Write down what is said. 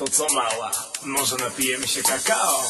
To co mała, może napijemy się kakao?